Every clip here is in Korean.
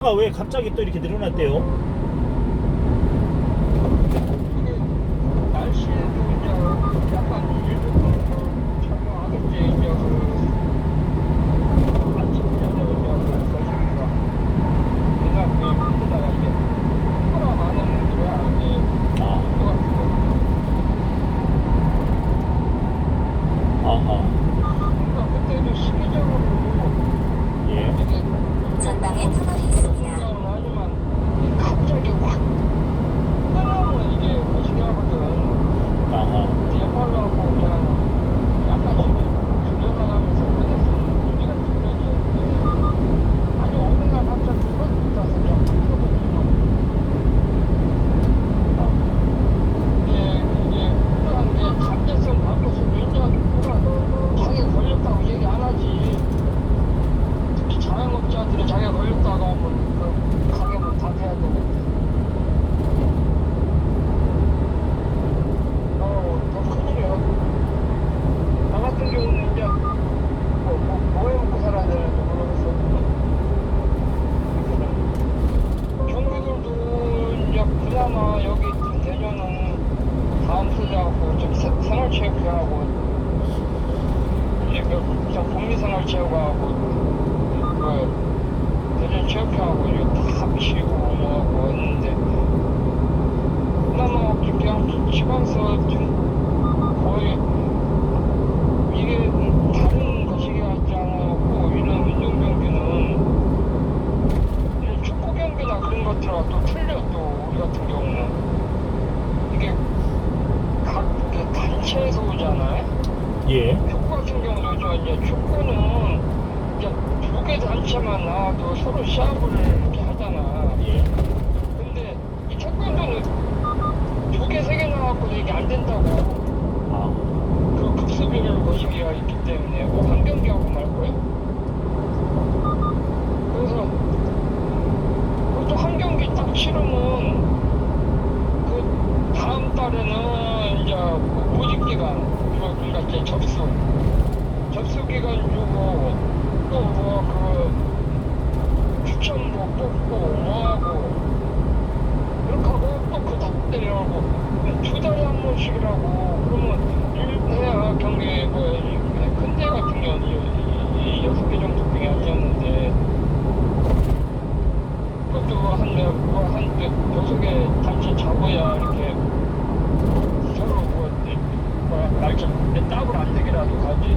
아, 왜 갑자기 또 이렇게 늘어났대요? 날씨에도 이제 약간 일도 작용하겠지 이제 그 아침 저녁 이제 거시기가 내가 그 힘들다가 이제 돌아가는 거야 이제 아, 것 같은 아하, 그러니까 그때도 시기적으로 예. 이게 전방에 터널이 있습니다. 생각은 하지만 갑자기 확 끊으면 이게 거시기 하거든 아하, 대파라고 그냥 약간씩 줄여나가면서 그랬으면 우리가 줄여지 아니 어느 날 갑자기 줄었다 그냥 풀어버리고 이게 이게 그런 게 잠재성 바꿔서 왜냐하면 누가 자기 걸렸다고 얘기 안 하지 특히 자영업자들이 자기가 걸렸다고 하면 그 가격은 다 돼야 되고 어, 더 큰일이야. 나 같은 경우는 이제 뭐, 뭐, 뭐 해먹고 살아야 되는지 모르겠어. 경기들도 이제 그나마 여기 대전은 다음 소리하고 좀 세- 생활체육회하고 그 그냥 국민생활체육하고 그 대전 체육회하고 이제 다 합치고 뭐하고 했는데 그나마 그냥 지방서 좀 거의 이게 다른 것이 같지 않고 이런 운동 경기는 이런 축구 경기나 그런 것들하고 또 틀려 또 우리 같은 경우는 이게 각 이게 단체에서 오잖아요. 예. 축구 같은 경우도 저 이제 축구는 이제 두 개 단체만 나와도 서로 시합을 이렇게 하잖아. 예. 근데 이 태권도는 두 개, 세 개 나와갖고 이게 안 된다고. 아, 그 급수비를 거시기가 있기 때문에 뭐한 경기하고 말고요. 그래서 그것도 한 경기 딱 치르면 그 다음 달에는 이제 뭐 모집 기간 그 그러니까 이제 접수 접수 기간 주고 또뭐그 추천도 뽑고 뭐하고 이렇게 하고 또그 답들이라고 두 달에 한 번씩이라고 그러면 일해야 경기 그 큰대 같은 이- 이- 이 여섯 개 정도 병이 아니었는데 그것도 한한 여섯 개 단체 잡아야 이렇게 서로 뭐 이- 뭐야 날짜 따블 안 되기라도 가지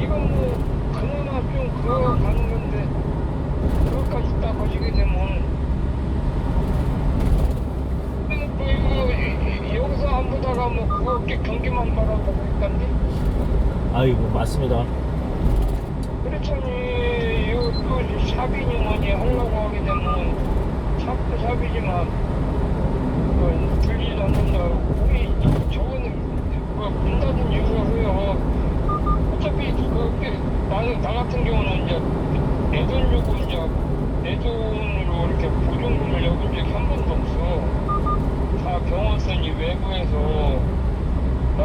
이건 뭐 그나마 좀 그거 가는 건데 그것까지 딱 거시게 되면 뭐 이거 이- 이- 여기서 안 보다가 뭐 그거 이렇게 경기만 바라보고 있던데? 아이고, 맞습니다. 그렇잖니 이것도 샵이니 뭐니 하려고 하게 되면 샵도 샵이지만 뭐 들리지도 않는다. 우리 저거는 뭐문 닫은 이유가 왜요 어차피 그게 나는 나 같은 경우는 이제 내 돈 주고 이제 내 돈으로 이렇게 보증금을 내본 적이 한 번도 없어. 다 병원 선이 외부에서 나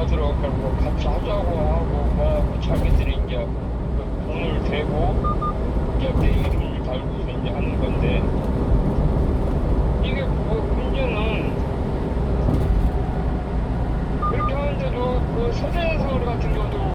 들어 뭐 같이 하자고 하고 뭐